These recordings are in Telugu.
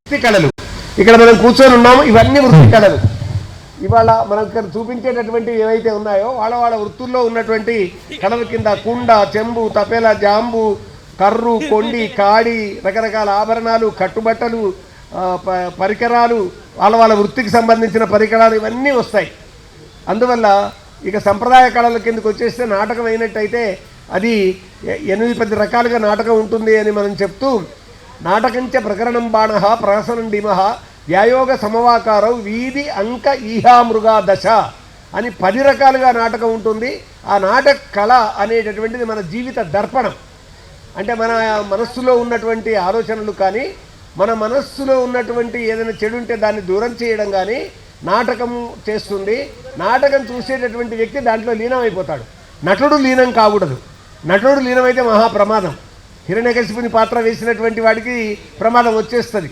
వృత్తి కళలు ఇక్కడ మనం కూర్చొని ఉన్నాము ఇవన్నీ వృత్తి కళలు ఇవాళ మనం ఇక్కడ చూపించేటటువంటి ఏవైతే ఉన్నాయో వాళ్ళ వాళ్ళ వృత్తుల్లో ఉన్నటువంటి కళల కింద కుండ చెంబు తపేల జాంబు కర్రు కొండి కాడి రకరకాల ఆభరణాలు కట్టుబట్టలు పరికరాలు వాళ్ళ వాళ్ళ వృత్తికి సంబంధించిన పరికరాలు ఇవన్నీ వస్తాయి. అందువల్ల ఇక సంప్రదాయ కళల కిందకు వచ్చేస్తే నాటకం అయినట్టయితే అది ఎనిమిది పది రకాలుగా నాటకం ఉంటుంది అని మనం చెప్తూ నాటకంచ ప్రకరణం బాణ ప్రహసనం డిమహ వ్యాయోగ సమవాకారం వీధి అంక ఈహామృగా దశ అని పది రకాలుగా నాటకం ఉంటుంది. ఆ నాటక కళ అనేటటువంటిది మన జీవిత దర్పణం. అంటే మన మనస్సులో ఉన్నటువంటి ఆలోచనలు కానీ మన మనస్సులో ఉన్నటువంటి ఏదైనా చెడు ఉంటే దాన్ని దూరం చేయడం కానీ నాటకం చేస్తుంది. నాటకం చూసేటటువంటి వ్యక్తి దాంట్లో లీనమైపోతాడు. నటుడు లీనం కాకూడదు. నటుడు లీనమైతే మహా ప్రమాదం హిరణ్యకశిపుని పాత్ర వేసినటువంటి వాడికి ప్రమాదం వచ్చేస్తుంది.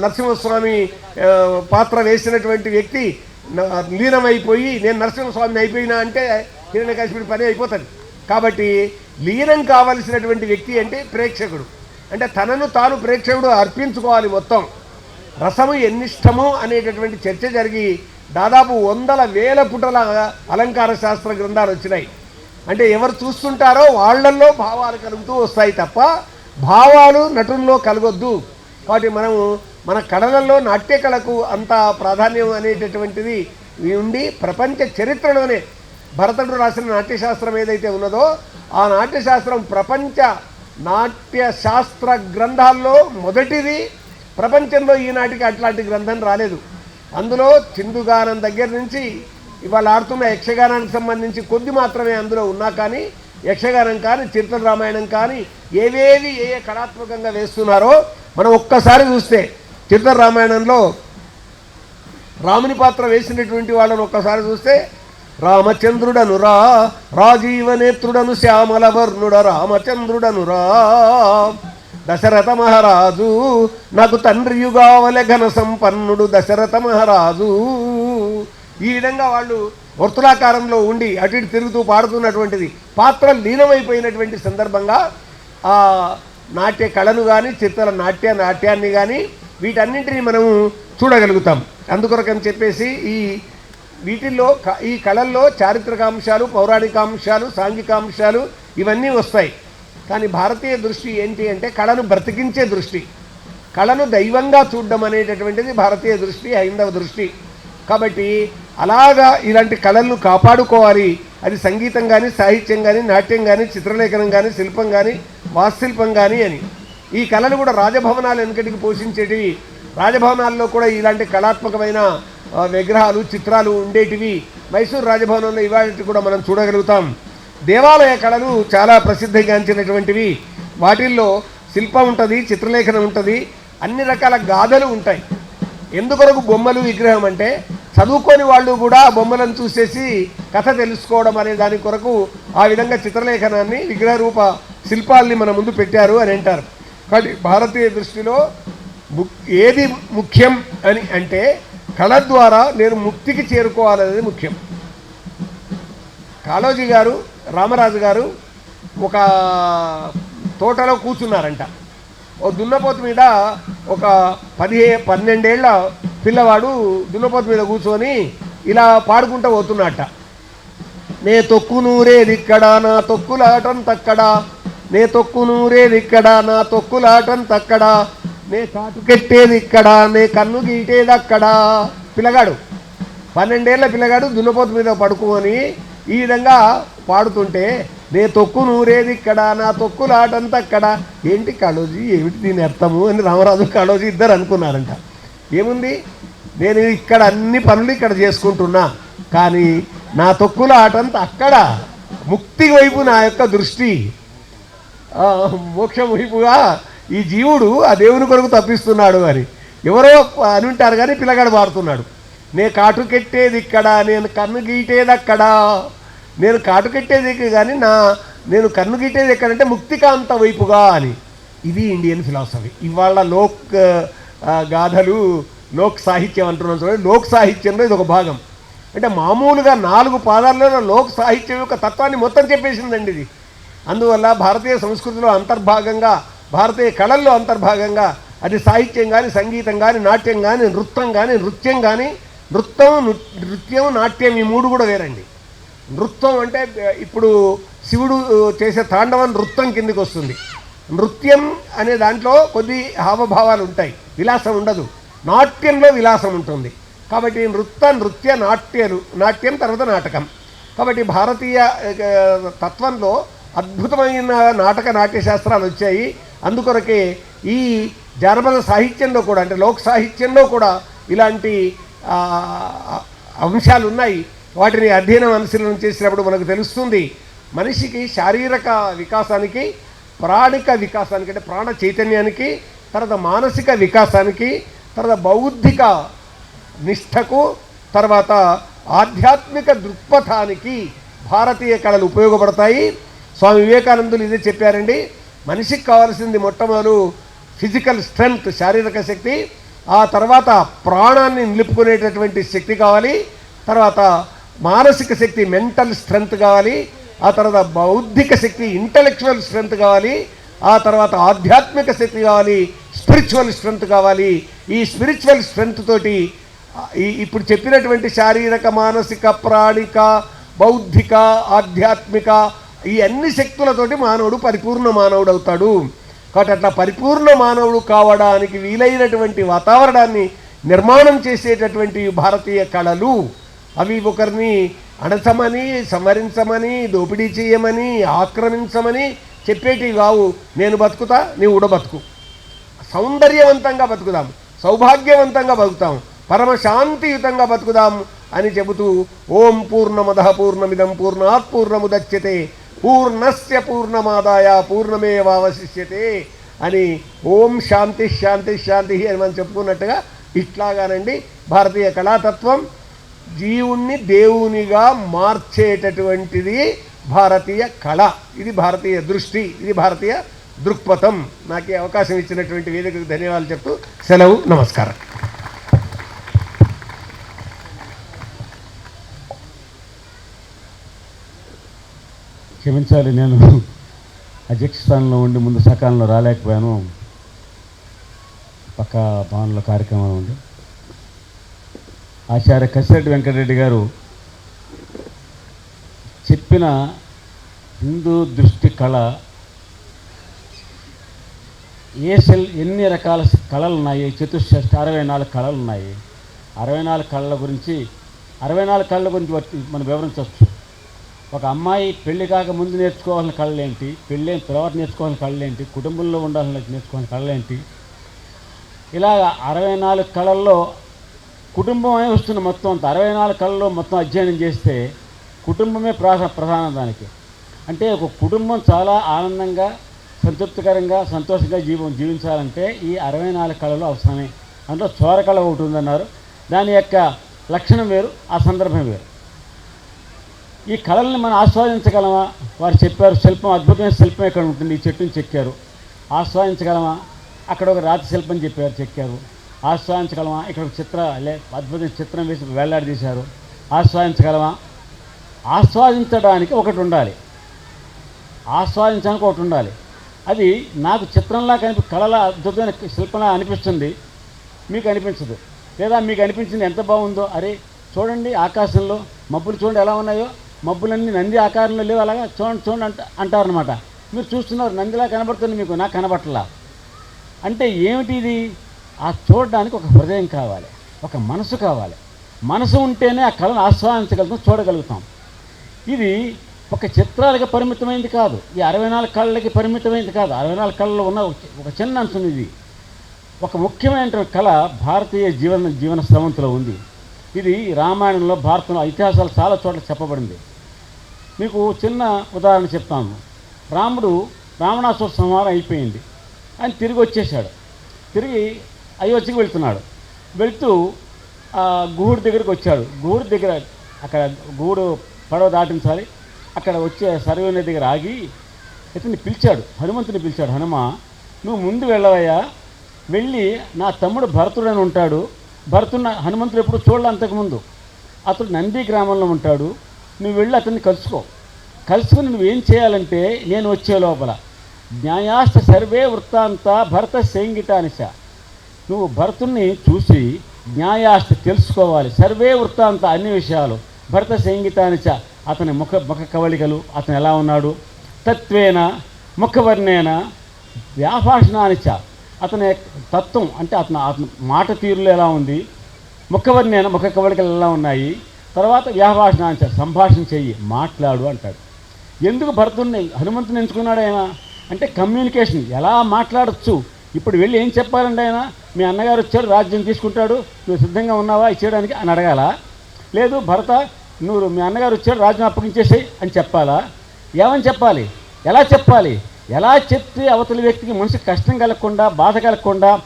నరసింహస్వామి పాత్ర వేసినటువంటి వ్యక్తి లీనమైపోయి నేను నరసింహస్వామిని అయిపోయినా అంటే హిరణ్యకశిపుని పని అయిపోతుంది. కాబట్టి లీనం కావలసినటువంటి వ్యక్తి అంటే ప్రేక్షకుడు. అంటే తనను తాను ప్రేక్షకుడు అర్పించుకోవాలి మొత్తం. రసము ఎన్నిష్టము అనేటటువంటి చర్చ జరిగి దాదాపు వందల వేల పుటల అలంకార శాస్త్ర గ్రంథాలు వచ్చినాయి. అంటే ఎవరు చూస్తుంటారో వాళ్ళల్లో భావాలు కలుగుతూ వస్తాయి తప్ప భావాలు నటుల్లో కలగొద్దు. కాబట్టి మనము మన కళలలో నాట్యకళకు అంత ప్రాధాన్యం అనేటటువంటిది ఉండి ప్రపంచ చరిత్రలోనే భరతుడు రాసిన నాట్యశాస్త్రం ఏదైతే ఉన్నదో ఆ నాట్యశాస్త్రం ప్రపంచ నాట్య శాస్త్ర గ్రంథాల్లో మొదటిది. ప్రపంచంలో ఈనాటికి అట్లాంటి గ్రంథం రాలేదు. అందులో చిందుగానం దగ్గర నుంచి ఇవాళ ఆడుతున్న యక్షగానానికి సంబంధించి కొద్ది మాత్రమే అందులో ఉన్నా కానీ యక్షగానం కానీ చరిత్ర రామాయణం కానీ ఏవేవి ఏ ఏ కళాత్మకంగా వేస్తున్నారో మనం ఒక్కసారి చూస్తే చరిత్ర రామాయణంలో రాముని పాత్ర వేసినటువంటి వాళ్ళని ఒక్కసారి చూస్తే రామచంద్రుడను రా రాజీవనేత్రుడను శ్యామల వర్ణుడ రామచంద్రుడను రా దశరథ మహారాజు నాకు తండ్రియుగావలె ఘన సంపన్నుడు దశరథ మహారాజు. ఈ విధంగా వాళ్ళు వర్తులాకారంలో ఉండి అటు ఇటు తిరుగుతూ పాడుతున్నటువంటిది పాత్ర లీనమైపోయినటువంటి సందర్భంగా ఆ నాట్య కళను కానీ చిత్రల నాట్య నాట్యాన్ని కానీ వీటన్నింటినీ మనము చూడగలుగుతాం. అందుకొరకని చెప్పేసి ఈ వీటిల్లో క- ఈ కళల్లో చారిత్రకాంశాలు పౌరాణికాంశాలు సాంఘికాంశాలు ఇవన్నీ వస్తాయి. కానీ భారతీయ దృష్టి ఏంటి అంటే కళను బ్రతికించే దృష్టి. కళను దైవంగా చూడడం అనేటటువంటిది భారతీయ దృష్టి హైందవ దృష్టి. కాబట్టి అలాగా ఇలాంటి కళలను కాపాడుకోవాలి. అది సంగీతం కానీ సాహిత్యం కానీ నాట్యం కానీ చిత్రలేఖనం కానీ శిల్పం కానీ వాస్తుశిల్పం కానీ అని. ఈ కళలు కూడా రాజభవనాలు వెనుకటికి పోషించేటివి రాజభవనాల్లో కూడా ఇలాంటి కళాత్మకమైన విగ్రహాలు చిత్రాలు ఉండేటివి. మైసూరు రాజభవనంలో ఇవాటి కూడా మనం చూడగలుగుతాం. దేవాలయ కళలు చాలా ప్రసిద్ధిగాంచినటువంటివి. వాటిల్లో శిల్పం ఉంటుంది చిత్రలేఖనం ఉంటుంది. అన్ని రకాల గాథలు ఉంటాయి. ఎందుకొరకు బొమ్మలు విగ్రహం అంటే చదువుకొని వాళ్ళు కూడా బొమ్మలను చూసేసి కథ తెలుసుకోవడం అనే దాని కొరకు ఆ విధంగా చిత్రలేఖనాన్ని విగ్రహ రూప శిల్పాల్ని మన ముందు పెట్టారు అని అంటారు. కానీ భారతీయ దృష్టిలో ము- ఏది ముఖ్యం అని అంటే కళ ద్వారా నేను ముక్తికి చేరుకోవాలనేది ముఖ్యం. కాళోజీ గారు రామరాజు గారు ఒక తోటలో కూర్చున్నారంట. ఓ దున్నపోతు మీద ఒక పదిహే పన్నెండేళ్ళ పిల్లవాడు దున్నపోతు మీద కూర్చొని ఇలా పాడుకుంటూ పోతున్నట్ట నే తొక్కు నూరేదిక్కడా నా తొక్కులాటం తక్కడా నే తొక్కు నూరేదిక్కడా నా తొక్కులాటం తక్కడా నే కాటుకెట్టేది ఇక్కడా నే కన్ను గీటేది పిల్లగాడు పన్నెండేళ్ళ పిల్లగాడు దున్నపోతు మీద పడుకోని ఈ విధంగా పాడుతుంటే నే తొక్కు నూరేది ఇక్కడ నా తొక్కులాటంతా అక్కడ. ఏంటి కాళోజీ? ఏమిటి దీని అర్థము అని రామరాజు కాళోజీ ఇద్దరు అనుకున్నారంట. ఏముంది? నేను ఇక్కడ అన్ని పనులు ఇక్కడ చేసుకుంటున్నా కానీ నా తొక్కుల ఆటంతా అక్కడ. ముక్తి వైపు నా యొక్క దృష్టి. మోక్షం వైపుగా ఈ జీవుడు ఆ దేవుని కొరకు తప్పిస్తున్నాడు అని. ఎవరో అని ఉంటారు కానీ పిల్లగాడు పాడుతున్నాడు నే కాటు కెట్టేది ఇక్కడ నేను కన్ను గీటేది అక్కడ. నేను కాటు కట్టేది కానీ నా నేను కన్ను గీటేది ఎక్కడంటే ముక్తికాంత వైపుగా అని. ఇది ఇండియన్ ఫిలాసఫీ ఇవాళ లోక్ గాథలు లోక్ సాహిత్యం అంటున్నాం చూడండి. లోక్ సాహిత్యంలో ఇది ఒక భాగం. అంటే మామూలుగా నాలుగు పాదాల్లో లోక్ సాహిత్యం యొక్క తత్వాన్ని మొత్తం చెప్పేసిందండి ఇది. అందువల్ల భారతీయ సంస్కృతిలో అంతర్భాగంగా భారతీయ కళల్లో అంతర్భాగంగా అది సాహిత్యం కానీ సంగీతం కానీ నాట్యం కానీ నృత్యం కానీ నృత్యం కానీ నృత్యం నృ- నృత్యం నాట్యం ఈ మూడు కూడా వేరండి. నృత్యం అంటే ఇప్పుడు శివుడు చేసే తాండవం నృత్యం కిందికి వస్తుంది. నృత్యం అనే దాంట్లో కొద్ది హావభావాలు ఉంటాయి. విలాసం ఉండదు. నాట్యంలో విలాసం ఉంటుంది. కాబట్టి నృత్య నృత్య నాట్యలు నాట్యం తర్వాత నాటకం. కాబట్టి భారతీయ తత్వంలో అద్భుతమైన నాటక నాట్య శాస్త్రాలు వచ్చాయి. అందుకొరకే ఈ జానపద సాహిత్యంలో కూడా అంటే లోక్ సాహిత్యంలో కూడా ఇలాంటి అంశాలు ఉన్నాయి వాటిని అధ్యయనం అనుశీలనం చేసినప్పుడు మనకు తెలుస్తుంది మనిషికి శారీరక వికాసానికి ప్రాణిక వికాసానికి అంటే ప్రాణ చైతన్యానికి తర్వాత మానసిక వికాసానికి తర్వాత బౌద్ధిక నిష్ఠకు తర్వాత ఆధ్యాత్మిక దృక్పథానికి భారతీయ కళలు ఉపయోగపడతాయి. స్వామి వివేకానందులు ఇదే చెప్పారండి. మనిషికి కావాల్సింది మొట్టమొదలు ఫిజికల్ స్ట్రెంగ్త్ శారీరక శక్తి ఆ తర్వాత ప్రాణాన్ని నిలుపుకునేటటువంటి శక్తి కావాలి. తర్వాత మానసిక శక్తి మెంటల్ స్ట్రెంగ్త్ కావాలి ఆ తర్వాత బౌద్ధిక శక్తి ఇంటలెక్చువల్ స్ట్రెంగ్త్ కావాలి ఆ తర్వాత ఆధ్యాత్మిక శక్తి కావాలి స్పిరిచువల్ స్ట్రెంగ్త్ కావాలి. ఈ స్పిరిచువల్ స్ట్రెంగ్త్ తోటి ఇప్పుడు చెప్పినటువంటి శారీరక మానసిక ప్రాణిక బౌద్ధిక ఆధ్యాత్మిక ఈ అన్ని శక్తులతోటి మానవుడు పరిపూర్ణ మానవుడు అవుతాడు కాబట్టి అట్లా పరిపూర్ణ మానవుడు కావడానికి వీలైనటువంటి వాతావరణాన్ని నిర్మాణం చేసేటటువంటి భారతీయ కళలు అవి ఒకరిని అణచమని సంవరించమని దోపిడీ చేయమని ఆక్రమించమని చెప్పేటివి కావు. నేను బతుకుతా నీవు కూడా బతుకు. సౌందర్యవంతంగా బతుకుదాం. సౌభాగ్యవంతంగా బతుకుతాం. పరమశాంతియుతంగా బతుకుదాం అని చెబుతూ ఓం పూర్ణమద పూర్ణమిదం పూర్ణాత్ పూర్ణముదచ్యతే పూర్ణస్య పూర్ణమాదాయ పూర్ణమేవావశిష్యతే అని ఓం శాంతి శాంతి శాంతి అని మనం చెప్పుకున్నట్టుగా ఇట్లాగానండి. భారతీయ కళాతత్వం జీవుణ్ణి దేవునిగా మార్చేటటువంటిది భారతీయ కళ. ఇది భారతీయ దృష్టి ఇది భారతీయ దృక్పథం. నాకు అవకాశం ఇచ్చినటువంటి వేదికకు ధన్యవాదాలు చెప్తూ సెలవు నమస్కారం. క్షమించాలి నేను. అధ్యక్ష స్థానంలో ఉండి ముందు సకాలంలో రాలేకపోయాను. పక్క భవన్లో కార్యక్రమాలు ఉంది. ఆచార్య కసిరెడ్డి వెంకటరెడ్డి గారు చెప్పిన హిందూ దృష్టి కళ ఏ సెల్ ఎన్ని రకాల కళలు ఉన్నాయి? చతుష్ట అరవై నాలుగు కళలు ఉన్నాయి. అరవై నాలుగు కళల గురించి అరవై నాలుగు కళల గురించి వచ్చి మనం వివరించవచ్చు. ఒక అమ్మాయి పెళ్ళి కాక ముందు నేర్చుకోవాల్సిన కళలు ఏంటి? పెళ్ళి అయిన తర్వాత నేర్చుకోవాల్సిన కళలు ఏంటి? కుటుంబంలో ఉండాలని నేర్చుకోవాల్సిన కళలు ఏంటి? ఇలాగ అరవై నాలుగు కళల్లో కుటుంబమే వస్తున్న మొత్తం అంత. అరవై నాలుగు కళల్లో మొత్తం అధ్యయనం చేస్తే కుటుంబమే ప్రధా ప్రధానం దానికి. అంటే ఒక కుటుంబం చాలా ఆనందంగా సంతృప్తికరంగా సంతోషంగా జీవం జీవించాలంటే ఈ అరవై నాలుగు కళలు అవసరమే. అందులో చోరకళ ఒకటి ఉందన్నారు. దాని యొక్క లక్షణం వేరు ఆ సందర్భం వేరు. ఈ కళల్ని మనం ఆస్వాదించగలమా? వారు చెప్పారు శిల్పం అద్భుతమైన శిల్పం ఇక్కడ ఉంటుంది? ఈ చెట్టుని చెక్కారు. ఆస్వాదించగలమా? అక్కడ ఒక రాతి శిల్పం చెప్పారు చెక్కారు. ఆస్వాదించగలమా ఇక్కడ చిత్ర లే అద్భుతమైన చిత్రం వేసి వేలాడదీశారు ఆస్వాదించగలమా ఆస్వాదించడానికి ఒకటి ఉండాలి. ఆస్వాదించడానికి ఒకటి ఉండాలి. అది నాకు చిత్రంలా కనిపి కళల అద్భుతమైన శిల్పన అనిపిస్తుంది. మీకు అనిపించదు. లేదా మీకు అనిపించింది ఎంత బాగుందో అరే చూడండి ఆకాశంలో మబ్బులు చూడండి ఎలా ఉన్నాయో. మబ్బులన్నీ నంది ఆకారంలో లేవు అలాగా చూడండి చూడండి అంట అంటారనమాట మీరు చూస్తున్నారు నందిలా కనబడుతుంది మీకు నాకు కనబట్టలా. అంటే ఏమిటి ఇది? ఆ చూడడానికి ఒక హృదయం కావాలి ఒక మనసు కావాలి. మనసు ఉంటేనే ఆ కళను ఆస్వాదించగలుగుతాం చూడగలుగుతాం. ఇది ఒక చిత్రాలకి పరిమితమైంది కాదు ఈ అరవై నాలుగు కళ్ళకి పరిమితమైంది కాదు. అరవై నాలుగు కళ్ళలో ఉన్న ఒక- చిన్న అంశం ఇది. ఒక ముఖ్యమైన కళ భారతీయ జీవన జీవన స్రవంతిలో ఉంది. ఇది రామాయణంలో భారతంలో ఇతిహాసాలు చాలా చోట్ల చెప్పబడింది. మీకు చిన్న ఉదాహరణ చెప్తాను. రాముడు రావణాసుర సంహారం అయిపోయింది. ఆయన తిరిగి వచ్చేసాడు తిరిగి అయోధ్యకి వెళ్తున్నాడు. వెళ్తూ గూడు దగ్గరికి వచ్చాడు. గూడు దగ్గర అక్కడ గూడు పడవ దాటించాలి. అక్కడ వచ్చే సర్వేని దగ్గర ఆగి ఇతన్ని పిలిచాడు. హనుమంతుని పిలిచాడు. హనుమ నువ్వు ముందు వెళ్ళవయ్యా. వెళ్ళి నా తమ్ముడు భరతుడని ఉంటాడు. భరతున్న హనుమంతుడు ఎప్పుడు చూడలే అంతకుముందు. అతడు నంది గ్రామంలో ఉంటాడు. నువ్వు వెళ్ళి అతన్ని కలుసుకో. కలుసుకుని నువ్వేం చేయాలంటే నేను వచ్చే లోపల. న్యాయాస్త సర్వే వృత్తాంత భరత సేంగిటానిశ నువ్వు భరతుణ్ణి చూసి న్యాయాస్తి తెలుసుకోవాలి. సర్వే వృత్తాంత అన్ని విషయాలు. భరత సంగీతానిచ అతని ముఖ ముఖ కవళికలు అతను ఎలా ఉన్నాడు? తత్వేన ముఖవర్ణేన వ్యాభాషణానిచ అతని తత్వం అంటే అతను అతని మాట తీరులో ఎలా ఉంది? ముఖవర్ణేన ముఖ కవళికలు ఎలా ఉన్నాయి? తర్వాత వ్యాభాషణానిచ సంభాషణ చెయ్యి మాట్లాడు అంటాడు. ఎందుకు భరతుణ్ణి హనుమంతుని ఎంచుకున్నాడు ఆయన అంటే కమ్యూనికేషన్. ఎలా మాట్లాడచ్చు? ఇప్పుడు వెళ్ళి ఏం చెప్పాలండి ఆయన? మీ అన్నగారు వచ్చాడు రాజ్యం తీసుకుంటాడు నువ్వు సిద్ధంగా ఉన్నావా? ఇచ్చేయడానికి అని అడగాల? లేదు భరత నువ్వు మీ అన్నగారు వచ్చాడు రాజ్యం అప్పగించేసేయి అని చెప్పాలా? ఏమని చెప్పాలి? ఎలా చెప్పాలి? ఎలా చెప్తే అవతలి వ్యక్తికి మనిషి కష్టం కలగకుండా బాధ కలగకుండా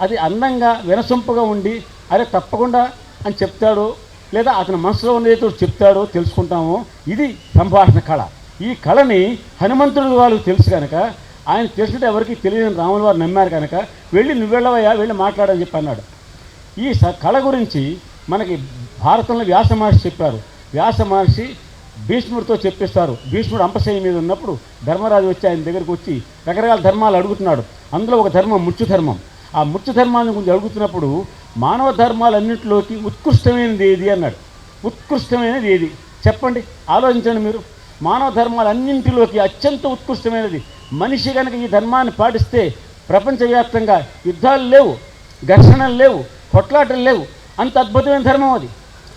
అది అందంగా వినసొంపుగా ఉండి అరే తప్పకుండా అని చెప్తాడు లేదా అతని మనసులో ఉన్నది చెప్తాడో తెలుసుకుంటాము. ఇది సంభాషణ కళ. ఈ కళని హనుమంతుడు వాళ్ళకి తెలుసు కనుక ఆయన తెలిసినట్టు ఎవరికి తెలియని రాముల వారు నమ్మారు కనుక వెళ్ళి నువ్వు వెళ్ళవయ్యా వెళ్ళి మాట్లాడని చెప్పి అన్నాడు. ఈ స కళ గురించి మనకి భారతంలో వ్యాస మహర్షి చెప్పారు. వ్యాస మహర్షి భీష్ముడితో చెప్పిస్తారు. భీష్ముడు అంపశయ్య మీద ఉన్నప్పుడు ధర్మరాజు వచ్చి ఆయన దగ్గరికి వచ్చి రకరకాల ధర్మాలు అడుగుతున్నాడు. అందులో ఒక ధర్మం ముచ్చు ధర్మం. ఆ ముచ్చు ధర్మాన్ని గురించి అడుగుతున్నప్పుడు మానవ ధర్మాలన్నింటిలోకి ఉత్కృష్టమైనది ఏది అన్నాడు. ఉత్కృష్టమైనది ఏది? చెప్పండి. ఆలోచించండి మీరు. మానవ ధర్మాలన్నింటిలోకి అత్యంత ఉత్కృష్టమైనది. మనిషి కనుక ఈ ధర్మాన్ని పాటిస్తే ప్రపంచవ్యాప్తంగా యుద్ధాలు లేవు ఘర్షణలు లేవు కొట్లాటలు లేవు. అంత అద్భుతమైన ధర్మం అది.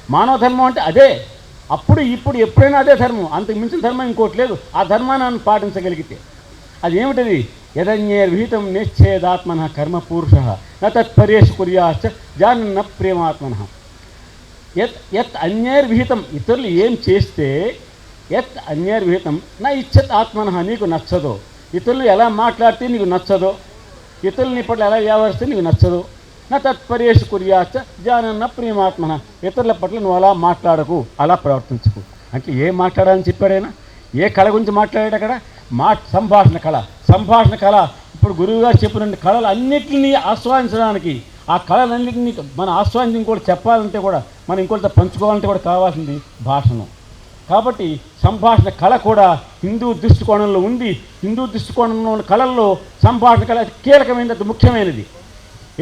మానవ ధర్మం అంటే అదే. అప్పుడు ఇప్పుడు ఎప్పుడైనా అదే ధర్మం. అంతకు మించిన ధర్మం ఇంకోటి లేదు. ఆ ధర్మాన్ని పాటించగలిగితే. అది ఏమిటది? యదన్యేర్ విహితం నిశ్చేదాత్మన కర్మ పురుష నత్పర్యేషు కుర్యాశ్చ జానన్న ప్రేమాత్మన. యత్ యత్ అన్యేర్ విహితం. ఇతరులు ఏం చేస్తే ఎత్ అన్యర్విహితం నా ఇచ్చత్ ఆత్మన నీకు నచ్చదో. ఇతరులు ఎలా మాట్లాడితే నీకు నచ్చదో. ఇతరులని పట్ల ఎలా వ్యవహరిస్తే నీకు నచ్చదు. నా తత్పర్యేషు కుర్యాచ జానన్న ప్రేమాత్మన. ఇతరుల పట్ల నువ్వు అలా మాట్లాడకు అలా ప్రవర్తించకు. అంటే ఏ మాట్లాడాలని చెప్పాడైనా ఏ కళ గురించి మాట్లాడాడు అక్కడ? మా సంభాషణ కళ. సంభాషణ కళ. ఇప్పుడు గురువు గారు చెప్పిన కళలు అన్నిటినీ ఆస్వాదించడానికి ఆ కళలన్నింటినీ మనం ఆస్వాదించి ఇంకోటి చెప్పాలంటే కూడా మనం ఇంకోటితో పంచుకోవాలంటే కూడా కావాల్సింది భాషను. కాబట్టి సంభాషణ కళ కూడా హిందూ దృష్టికోణంలో ఉంది. హిందూ దృష్టికోణంలో ఉన్న కళల్లో సంభాషణ కళ కీలకమైనది ముఖ్యమైనది.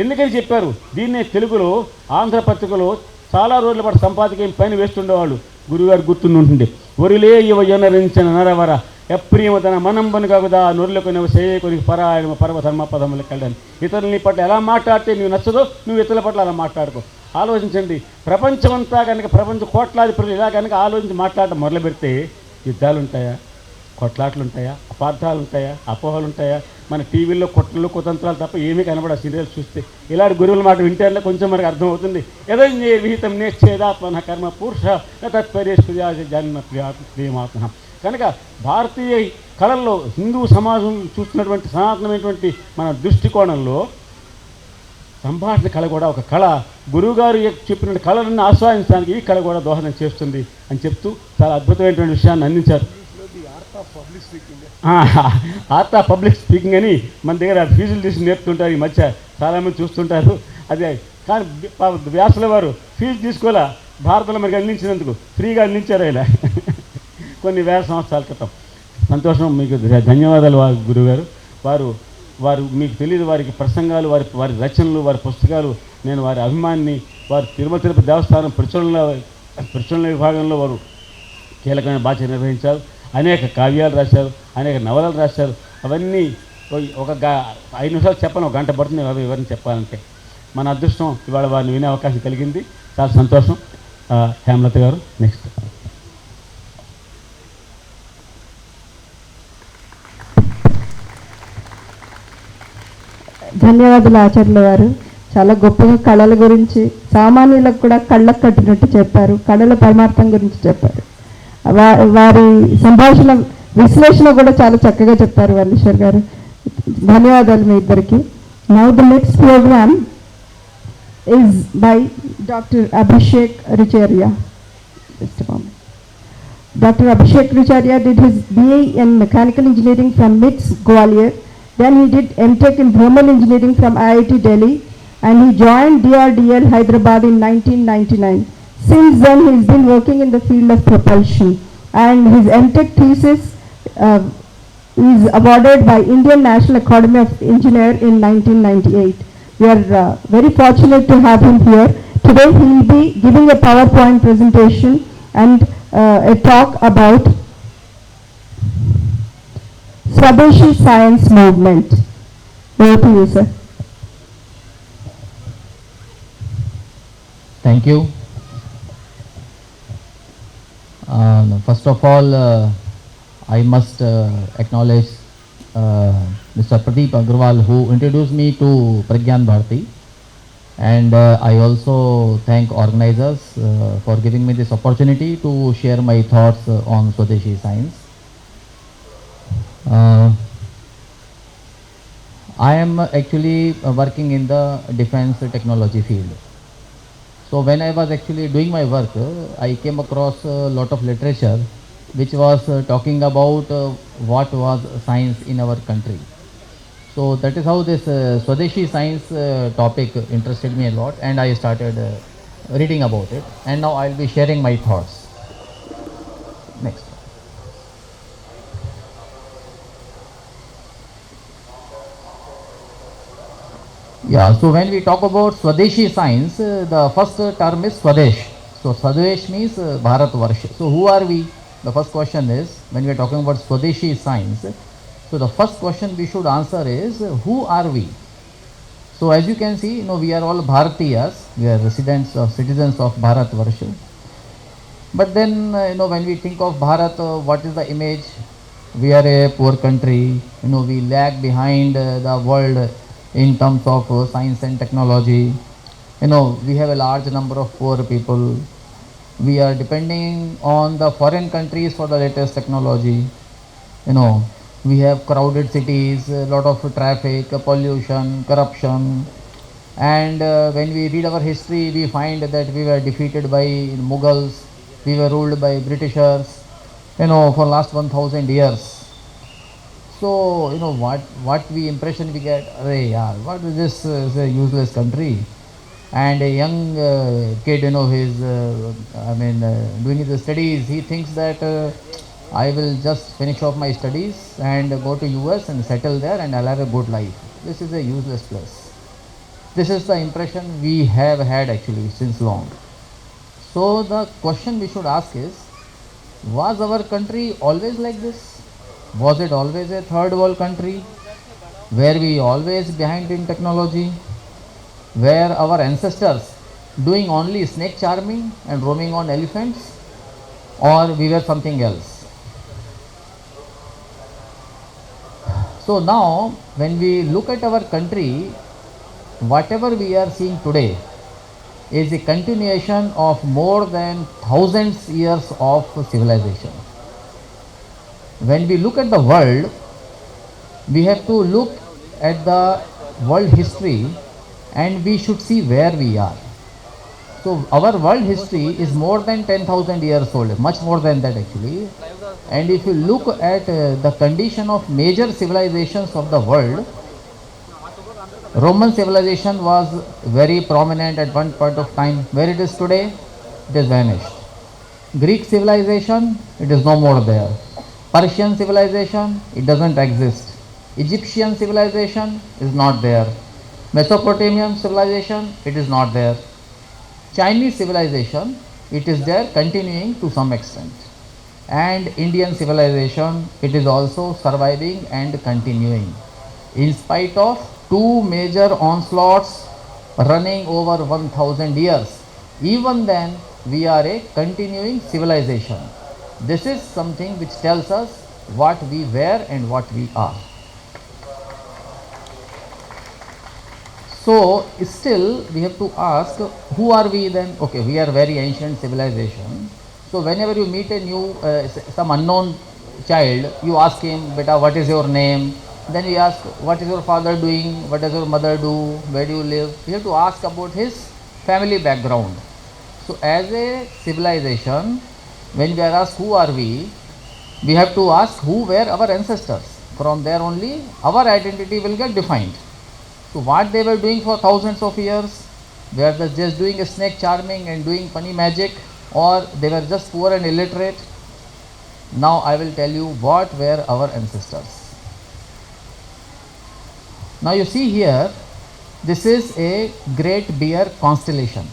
ఎందుకని చెప్పారు? దీన్నే తెలుగులో ఆంధ్రపత్రికలో చాలా రోజుల పాటు సంపాదకం పైన వేస్తుండేవాళ్ళు. గురుగారు గుర్తుంటుండే ఒరిలే యువ జనరించిన నరవర ఎప్రియమ తన మనంబను కాకుదా నొరులకు నువ్వు పరాయణ పర్వధర్మ పదములు కళ్ళని ఇతరులని పట్ల ఎలా మాట్లాడితే నువ్వు నచ్చదో నువ్వు ఇతరుల పట్ల అలా మాట్లాడుకో. ఆలోచించండి. ప్రపంచమంతా కనుక ప్రపంచ కోట్లాది ప్రజలు ఇలా కనుక ఆలోచించి మాట్లాడటం మొదలు పెడితే యుద్ధాలు ఉంటాయా కొట్లాట్లు ఉంటాయా అపార్థాలు ఉంటాయా అపోహలు ఉంటాయా మన టీవీల్లో కొట్టలు కుతంత్రాలు తప్ప ఏమీ కనబడ సీరియల్స్ చూస్తే ఇలాంటి గురువుల మాట వింటేనే కొంచెం మనకు అర్థమవుతుంది. యదన్యే విహితం నేచ్చేదాత్మన కర్మ పురుష తత్పర్యేష్యా జన్మ ప్రియమాత్మ కనుక భారతీయ కళల్లో హిందూ సమాజం చూస్తున్నటువంటి సనాతనమైనటువంటి మన దృష్టికోణంలో సంభాషణ కళ కూడా ఒక కళ. గురువుగారు చెప్పిన కళలను ఆస్వాదించడానికి ఈ కళ కూడా దోహదం చేస్తుంది అని చెప్తూ చాలా అద్భుతమైనటువంటి విషయాన్ని అందించారు. Art of public speaking. అని మన దగ్గర ఫీజులు తీసి నేర్పుతుంటారు ఈ మధ్య. చాలామంది చూస్తుంటారు. అదే కానీ వ్యాసుల వారు ఫీజు తీసుకోలే భారతంలో మనకి అందించినందుకు ఫ్రీగా అందించారు ఆయన. కొన్ని వేల సంవత్సరాల క్రితం. సంతోషం మీకు ధన్యవాదాలు వారు గురుగారు వారు వారు మీకు తెలియదు వారికి ప్రసంగాలు వారి వారి రచనలు వారి పుస్తకాలు నేను వారి అభిమాన్ని వారు తిరుమల తిరుపతి దేవస్థానం ప్రచురణల ప్రచురణ విభాగంలో వారు కీలకమైన బాధ్యత నిర్వహించారు. అనేక కావ్యాలు రాశారు అనేక నవలలు రాశారు. అవన్నీ ఒక గా ఐదు నిమిషాలు చెప్పను ఒక గంట పడుతుంది అవి ఎవరిని చెప్పాలంటే. మన అదృష్టం ఇవాళ వారిని వినే అవకాశం కలిగింది. చాలా సంతోషం. హేమలత గారు నెక్స్ట్. ధన్యవాదాలు ఆచార్యుల గారు చాలా గొప్పగా కళల గురించి సామాన్యులకు కూడా కళ్ళకు కట్టినట్టు చెప్పారు కళల పరమార్థం గురించి చెప్పారు వారి సంభాషణ విశ్లేషణ కూడా చాలా చక్కగా చెప్పారు వల్లేశ్వర్ గారు ధన్యవాదాలు మీ ఇద్దరికి now the next program is by doctor Abhishek Richarya. Just a moment. Dr. Abhishek Richarya did his BA in Mechanical Engineering from MITS, Gwalior. Then he did MTech in Thermal Engineering from IIT Delhi and he joined DRDL Hyderabad in 1999. Since then he has been working in the field of propulsion and his MTech thesis uh, is awarded by Indian National Academy of Engineer in 1998. We are uh, very fortunate to have him here. Today he will be giving a PowerPoint presentation and uh, a talk about Swadeshi Science Movement. ಹೇಳ್ತೀವಿ sir thank you first I must I must acknowledge Mr. Pradeep Agrawal who introduced me to Pragyan Bharti and uh, I also thank organizers uh, for giving me this opportunity to share my thoughts uh, on Swadeshi science. Uh, I am actually uh, working in the defense technology field. So when I was actually doing my work, I came across a lot of literature which was uh, talking about uh, what was science in our country. So that is how this Swadeshi science topic interested me a lot and I started reading about it and now I'll be sharing my thoughts. Yeah, so when we talk about Swadeshi science, uh, the first term is Swadesh. So Swadesh means uh, Bharat Varsha. So who are we? The first question is, when we are talking about Swadeshi science, so the first question we should answer is, uh, who are we? So as you can see, you know, we are all Bharatiyas, we are residents or citizens of Bharat Varsha. But then, uh, you know, when we think of Bharat, uh, what is the image? We are a poor country, you know, we lag behind uh, the world in terms of uh, science and technology. You know, we have a large number of poor people. We are depending on the foreign countries for the latest technology. You know, we have crowded cities, a lot of traffic, pollution, corruption. And uh, when we read our history, we find that we were defeated by Mughals, we were ruled by Britishers, you know, for last 1000 years. So, you know, what, what we impression we get, Arey yaar, what is this uh, a useless country? And a young uh, kid, you know, he's, uh, I mean, uh, doing his studies, he thinks that uh, I will just finish off my studies and go to US and settle there and I'll have a good life. This is a useless place. This is the impression we have had actually since long. So the question we should ask is, was our country always like this? Was it always a third world country? Were we always behind in technology? Were our ancestors doing only snake charming and roaming on elephants? Or we were something else? So now, when we look at our country, whatever we are seeing today is a continuation of more than thousands years of civilization. When we look at the world, we have to look at the world history and we should see where we are. So our world history is more than 10,000 years old, much more than that actually. And if you look at uh, the condition of major civilizations of the world, Roman civilization was very prominent at one point of time. Where it is today, it has vanished. Greek civilization, it is no more there. Persian civilization, it doesn't exist. Egyptian civilization is not there. Mesopotamian civilization, it is not there. Chinese civilization, it is there continuing to some extent. And Indian civilization, it is also surviving and continuing. In spite of two major onslaughts running over 1000 years, even then we are a continuing civilization. This is something which tells us what we were and what we are. So still we have to ask who are we then? Okay, we are very ancient civilization. So whenever you meet a new uh, some unknown child, you ask him, "Beta, what is your name?" Then you ask, "What is your father doing? What does your mother do? Where do you live?" You have to ask about his family background. So as a civilization, when we are asked who are we, we have to ask who were our ancestors. From there only our identity will get defined. So what they were doing for thousands of years, were they just doing a snake charming and doing funny magic, or they were just poor and illiterate. Now I will tell you what were our ancestors. Now you see here, this is a Great Bear constellation.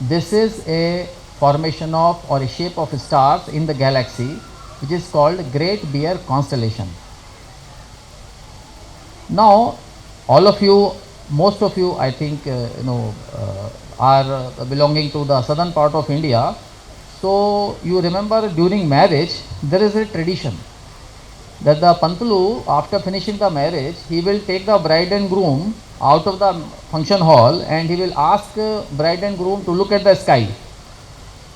This is a formation of or a shape of stars in the galaxy which is called Great Bear constellation. Now, all of you, most of you, I think, uh, you know, uh, are uh, belonging to the southern part of India. So, you remember during marriage, there is a tradition that the Pantulu, after finishing the marriage, he will take the bride and groom out of the function hall and he will ask uh, bride and groom to look at the sky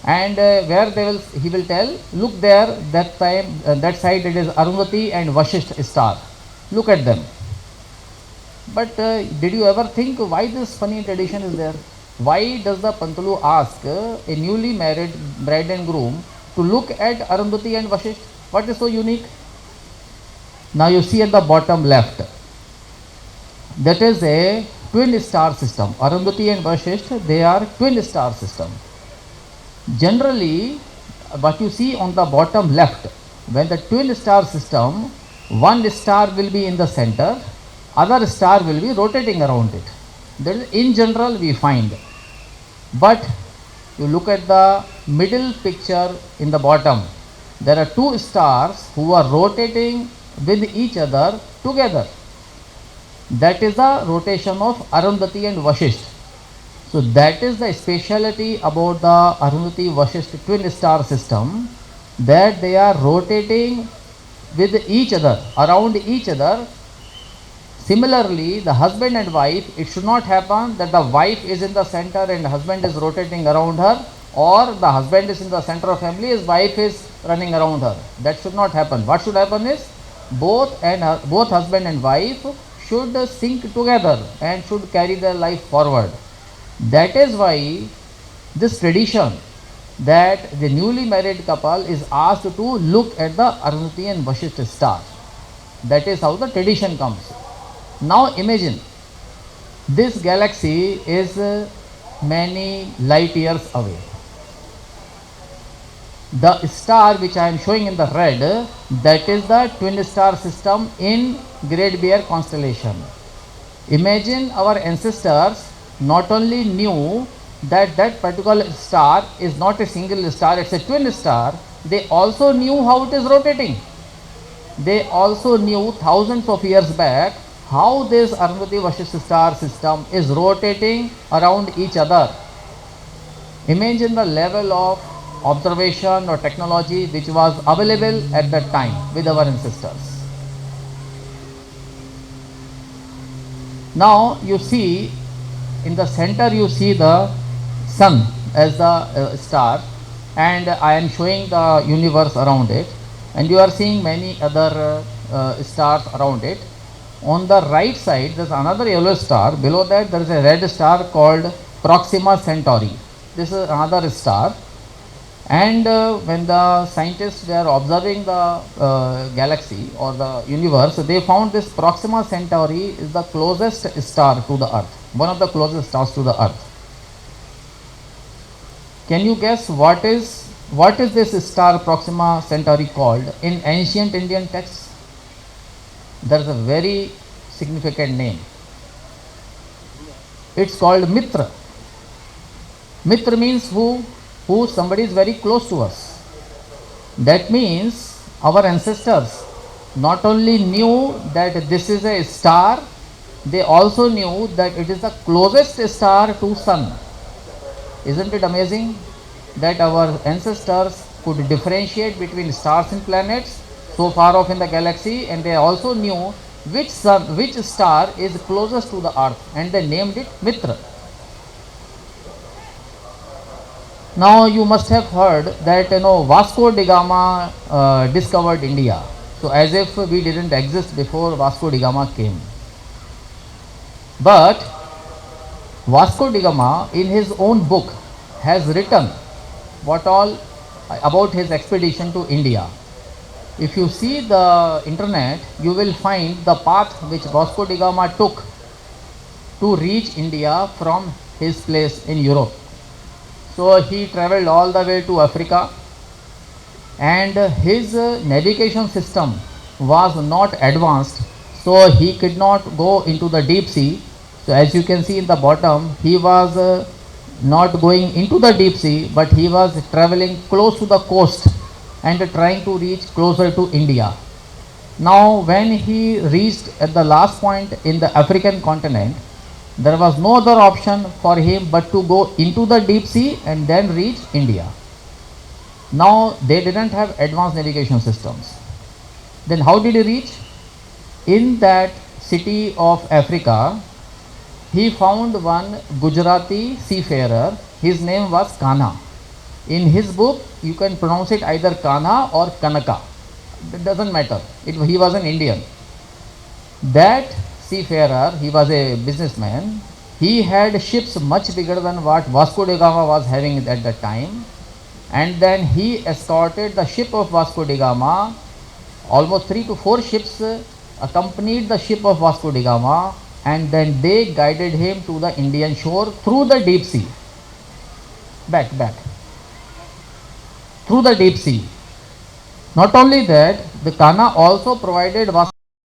and uh, where they will he will tell look there that time uh, that side it is arundhati and vashisht star. Look at them. But uh, did you ever think why this funny tradition is there? Why does the pantulu ask uh, a newly married bride and groom to look at arundhati and vashisht? What is so unique? Now you see at the bottom left. That is a twin star system. Arundhati and vashisht they are twin star system generally what you see on the bottom left when the twin star system one star will be in the center other star will be rotating around it. That is in general we find. But you look at the middle picture in the bottom there are two stars who are rotating with each other together. That is the rotation of arundhati and vashisht so that is the speciality about the Arundhati Vashisht twin star system that they are rotating with each other, around each other. Similarly, the husband and wife, it should not happen that the wife is in the center and husband is rotating around her or the husband is in the center of family, his wife is running around her. That should not happen. What should happen is both and both husband and wife should sync together and should carry their life forward. That is why this tradition that the newly married couple is asked to look at the Arundhati and Vashisht star. That is how the tradition comes. Now imagine this galaxy is many light years away. The star which I am showing in the red, that is the twin star system in Great Bear constellation. Imagine our ancestors not only knew that that particular star is not a single star, it's a twin star, they also knew how it is rotating. They also knew thousands of years back how this Arundhati Vashisht star system is rotating around each other. Imagine the level of observation or technology which was available at that time with our ancestors. Now you see in the center you see the sun as the uh, star and I am showing the universe around it and you are seeing many other uh, uh, stars around it. On the right side there is another yellow star below that there is a red star called Proxima Centauri. This is another star and uh, when the scientists were observing the uh, galaxy or the universe, they found this Proxima Centauri is the closest star to the Earth, one of the closest stars to the Earth. Can you guess what is what is this star Proxima Centauri called in ancient Indian texts? There is a very significant name. It's called Mitra. Mitra means who? Who somebody is very close to us. That means our ancestors not only knew that this is a star, they also knew that it is the closest star to sun. Isn't it amazing that our ancestors could differentiate between stars and planets so far off in the galaxy and they also knew which sun which star is closest to the earth and they named it Mitra. Now you must have heard that you know Vasco da Gama uh, discovered India. So as if we didn't exist before Vasco da Gama came. But Vasco da Gama in his own book has written what all about his expedition to India. If you see the internet, you will find the path which Vasco da Gama took to reach India from his place in Europe. So he traveled all the way to Africa. And his navigation system was not advanced. So he could not go into the deep sea. So as you can see in the bottom he was uh, not going into the deep sea but he was traveling close to the coast and trying to reach closer to india. Now when he reached at the last point in the african continent there was no other option for him but to go into the deep sea and then reach india now they didn't have advanced navigation systems. Then how did he reach? In that city of Africa, he found one Gujarati seafarer. His name was Kana. In his book, you can pronounce it either Kana or Kanaka. It doesn't matter. It, he was an Indian. That seafarer, he was a businessman. He had ships much bigger than what Vasco da Gama was having at that time and then he escorted the ship of Vasco da Gama. Almost three to four ships uh, accompanied the ship of Vasco da Gama, and then they guided him to the Indian shore through the deep sea. Back, back. Through the deep sea. Not only that, the Kana also provided Vasco